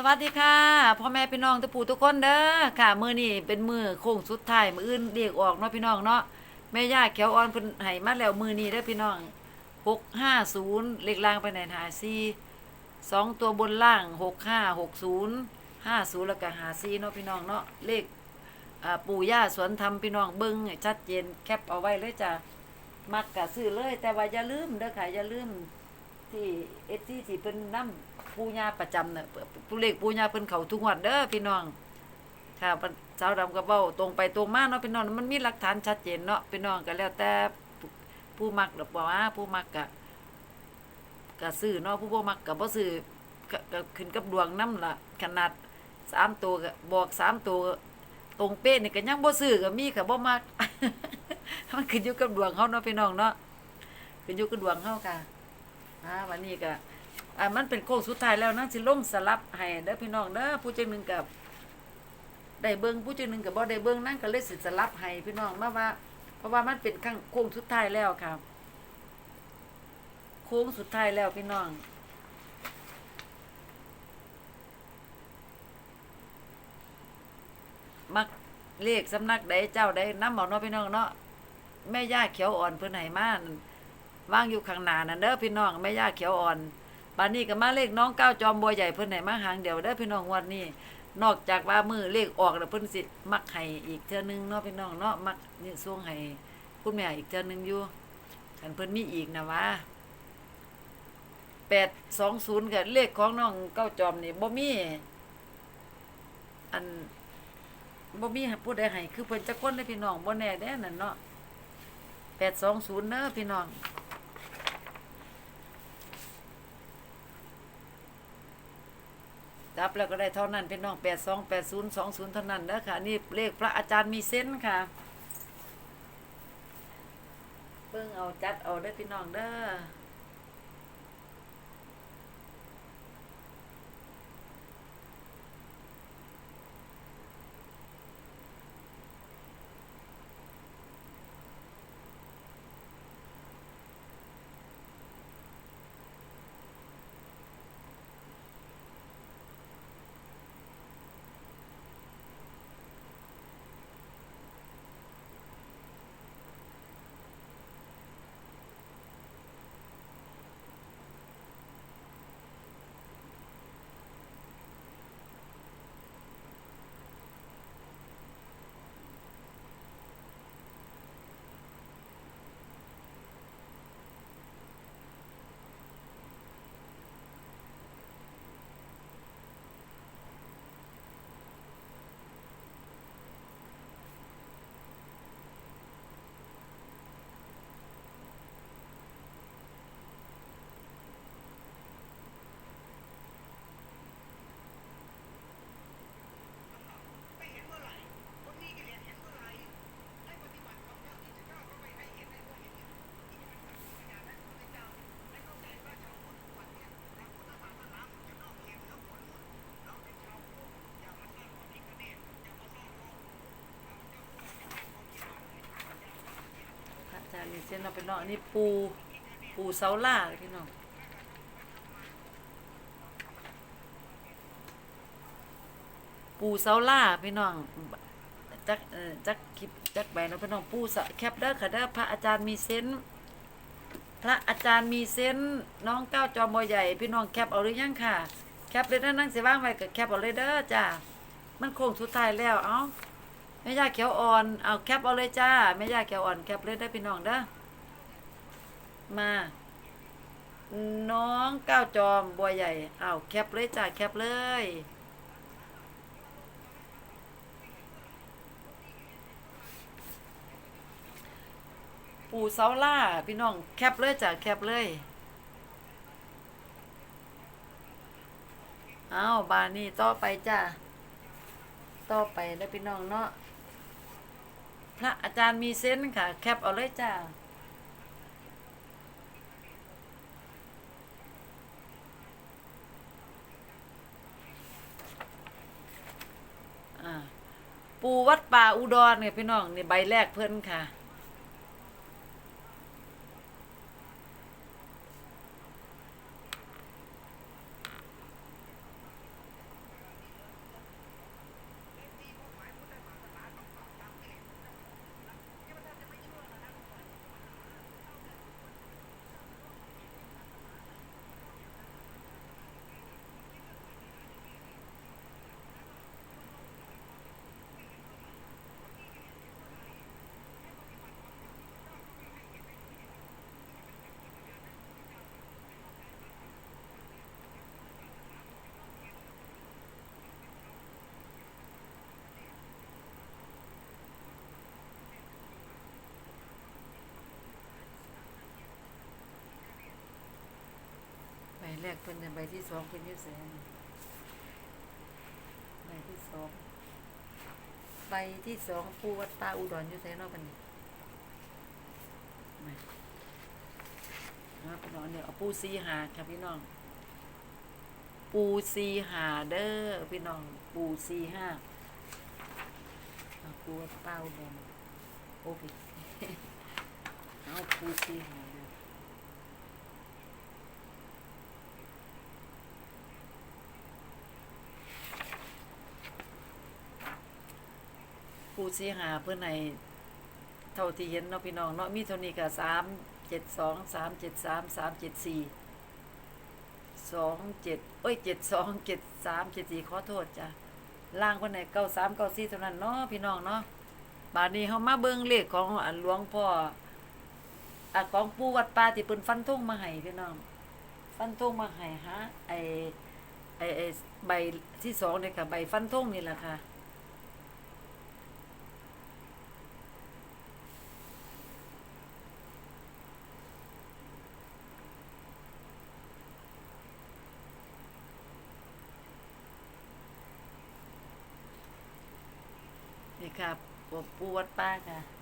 สวัสดีค่ะพ่อแม่พี่น้องทุกผู้ทุกคนเด้อค่ะมือนี้เป็นมือโค้งสุดท้ายมืออื่นเรียกออกเนาะพี่น้องเนาะแม่ย่าเขียวอ่อนเพิ่นให้มาแล้วมือนี้เด้อพี่น้อง650เลขล่างไปไหนหา4 2ตัวบนล่าง6560 50แล้วก็54เนาะพี่น้องเนาะเลขปู่ย่าสวนธรรมพี่น้องเบิ่งชัดเจนแคปเอาไว้เลยจ้ะมักก็ซื้อเลย แต่ว่าอย่าลืมเด้อค่ะอย่าลืมที่เอฟซีที่เพิ่นนำ ปูญาประจำเน่ะผู้เลขปูญาเพิ่นเขาทุกงวดเด้อพี่น้องค่ะสาวดำก็เว้าตรงไปตรงมาเนาะพี่น้องมันมีหลักฐานชัดเจนเนาะพี่น้องก็แล้วแต่ผู้มักดอกบ่ว่าผู้มักก็ก็ซื้อเนาะผู้บ่มักก็บ่ซื้อก็ขึ้นกับดวงน้ำล่ะขนาด3ตัวก็บอก3ตัวตรงเป๊ะนี่ก็ยังบ่ซื้อก็มีก็บ่มักมันขึ้นอยู่กับดวงเฮาเนาะพี่น้องเนาะขึ้นอยู่กับดวงเฮาค่ะอ่าวันนี้ก็ อ่ามันเป็นโค้งสุดท้ายแล้วนะสิลงสลับให้เด้อพี่น้องเด้อผู้จังหนึ่งกับได้เบิ่งผู้จังหนึ่งกับบ่ได้เบิ่งนั่นก็เลยสิสลับให้พี่น้องมาว่า เพราะว่ามันเป็นขั้งโค้งสุดท้ายแล้วครับโค้งสุดท้ายแล้วพี่น้องมักเลขสำนักใดเจ้าใดน้ำเอเนาะพี่น้องเนาะแม่ย่าเขียวอ่อนเพิ่นให้มานั่างอยู่ข้างหน้านั่นเด้อพี่น้องแม่ย่าเขียวอ่อน บานนี้ก็มาเลขน้องก้าวจอมบัวใหญ่เพิ่นให้มาหางเดียวเด้พี่น้องวันนี้ นอกจากว่ามือเลขออกแล้วเพิ่นสิมักให้อีกเทื่อนึงเนาะพี่น้องเนาะมักนี่ส่งให้คุณแม่อีกเทื่อนึงอยู่คันเพิ่นมีอีกนะว่า820กับเลขของน้องก้าวจอมนี่บ่มีอันบ่มีผู้ใดให้คือเพิ่นจักคนเลยพี่น้องบ่แน่เด้นั่นเนาะ820เด้อพี่น้อง จับแล้วก็ได้เท่านั้นพี่น้องแปดสองแปดศูนย์สองศูนย์เท่านั้นนะค่ะ นี่เลขพระอาจารย์มีเส้นค่ะเบิ่งเอาจัดเอาได้พี่น้องเด้อ พระอาจารย์มีเส้นเราเป็นน้องอันนี้ปู ปูเสาล่าพี่น้องปูเสาล่าพี่น้องจักเอ่อจักคลิปจักใบเนาะพี่น้องปูสะแคปเด้อค่ะเด้อพระอาจารย์มีเส้นพระอาจารย์มีเส้นน้องก้าวจอมบอใหญ่ พี่น้องแคปเอาหรือยังค่ะ แคปเลยนะนั่งเสิว่างไว้ก็แคปเอาเลยเด้อจ้ามันโค้งสุดท้ายแล้วเอ้า แม่ยาเขียวอ่อน เอาแคปเอาเลยจ้าแม่ยาเขียวอ่อนแคปเลยได้พี่น้องเด้อมา น้องก้าวจอมบัวใหญ่เอาแคปเลยจ้าแคปเลยปู่เสาล่าพี่น้องแคปเลยจ้าแคปเลย เอาบานนี้ต่อไปจ้าต่อไปแล้วพี่น้องเนาะ พระอาจารย์มีเซนค่ะ แคปเอาเลยจ้าอ่าปูวัดป่าอุดรเนี่ยพี่น้องนี่ใบแรกเพื่อนค่ะ อ เพิ่นน่ะใบที่สองเพิ่นยู่แสนใบที่สองใบที่สองปูวัดตาอุดรอยู่ไสเนาะบัดนี้มาเอาพี่น้องเนี่ยเอาปูซีหาค่ะพี่น้อง ปูซีหาเด้อพี่น้อง ปูซีห้าเอาปูวัดตาอุดรโอ้พี่เอาปูซีหา เด้อผู้เสียหาเพื่อนในเท่าที่เห็นเนาะพี่น้องเนาะมีเท่านี้ก็สามเจ็ดสองสามเจ็ดสามสามเจ็ดสี่สองเจ็ดเอ้ยเจ็ดสองเจ็ดสามเจ็ดสี่ขอโทษจ้ะล่างคนไหนเก้าสามเก้าสี่เท่านั้นเนาะพี่น้องเนาะบาดนี้เขามาเบิ่งเลขของอันหลวงพ่ออะของปู่วัดป่าที่เพิ่นฟันธงมาให้พี่น้อง ฟันธงมาให้ฮะไอไอไอใบที่สองเนี่ยค่ะใบฟันธงนี่แหละค่ะ นี่ ครับปวปูวัดป้าค่ะ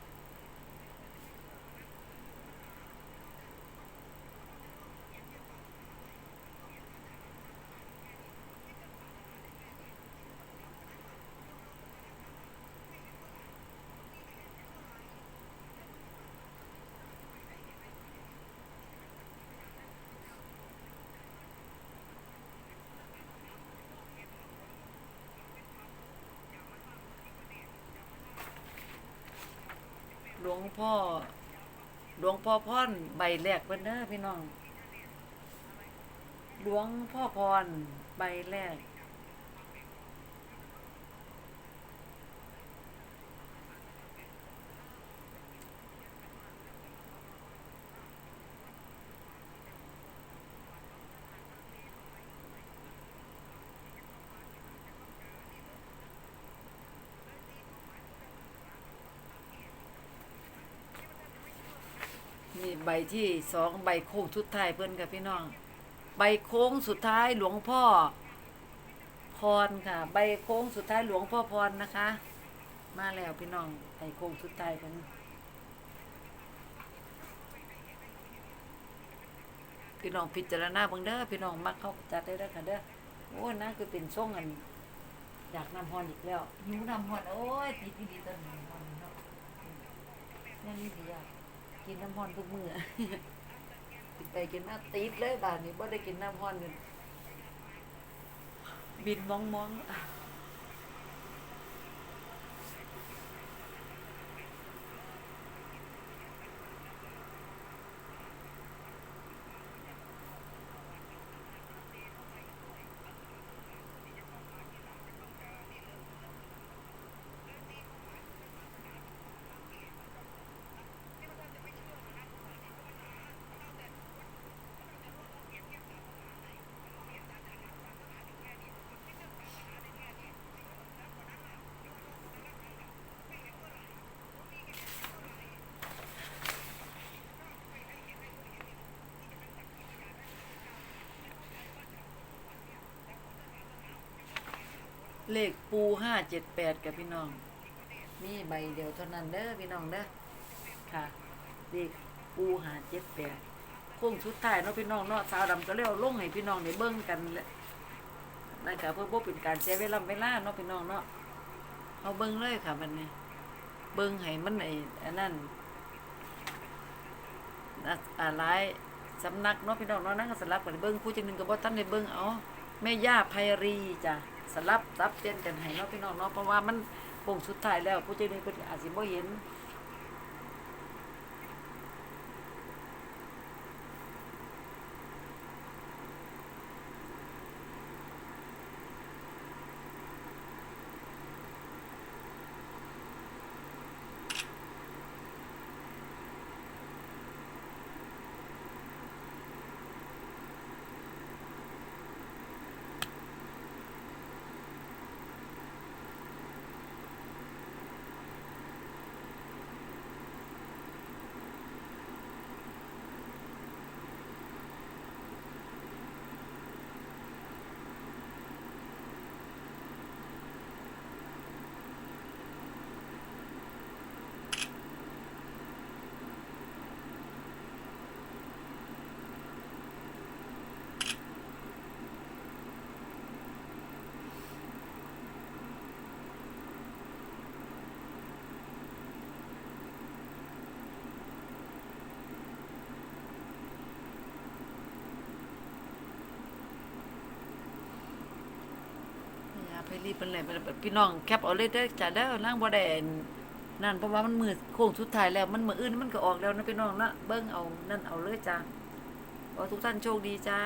หลวงพ่อ หลวงพ่อพรใบแรกเพิ่นเด้อพี่น้อง หลวงพ่อพรใบแรก มี ใบที่สองใบโค้งสุดท้ายเพิ่อนกับพี่น้อง ใบโค้งสุดท้ายหลวงพ่อ พรค่ะ ใบโค้งสุดท้ายหลวงพ่อพรนะคะ มาแล้วพี่น้องใบโค้งสุดท้ายเพิ่อนพี่น้องพิจารณาเบิ่งเด้อพี่น้องมักเข้าจัดได้เด้อค่ะเด้อโอ้นะคือเป็นช่วงอันอยากนำฮอนอีกแล้วหิวนำฮอนโอ้ยติดดีตอนนี้ฮอนเนาะนั่นนี่ดีอะ กินน้ำฮอนทุกมือกินไปกินมาติดเลยบานนี้บ่ได้กินน้ำฮอนกันบินมองมอง เลขปูห้าเจ็ดแปดกับพี่น้อง มีใบเดียวเท่านั้นเด้อพี่น้องเด้อค่ะเลขปูห้าเจ็ดแปดโค้งสุดท้ายเนาะพี่น้องเนาะสาวดำก็เลี้ยวลงให้พี่น้องได้เบิ่งกันแหละนะคะเพื่อบ่เป็นการเสียเวลาเวลาเนาะพี่น้องเนาะเอาเบิ่งเลยค่ะมันนี้เบิ่งให้มันไอ้อันนั้นอะอะไรสำนักเนาะพี่น้องเนาะนั่งก็สลับกันเบิ่งผู้จังหนึงก็บ่ทันได้เบิ่งเอาแม่ย่าไพรีจ้ะ สลับซับเตียนกันให้เนาะพี่น้องเนาะเพราะว่ามันโป่งสุดท้ายแล้วผู้จังหนึงเพิ่นอาจสิบ่เห็น รีบเป็นไรเป็นไรพี่น้องแคปเอาเลยเด้อจ้าเด้อล่างบ่ได้นนั่นเพราะว่ามันมือโค้งสุดท้ายแล้วมันมืออื่นมันก็ออกแล้วนะพี่น้องนะเบิ้งเอานั่นเอาเลยจ้าขอทุกท่านโชคดีจ้า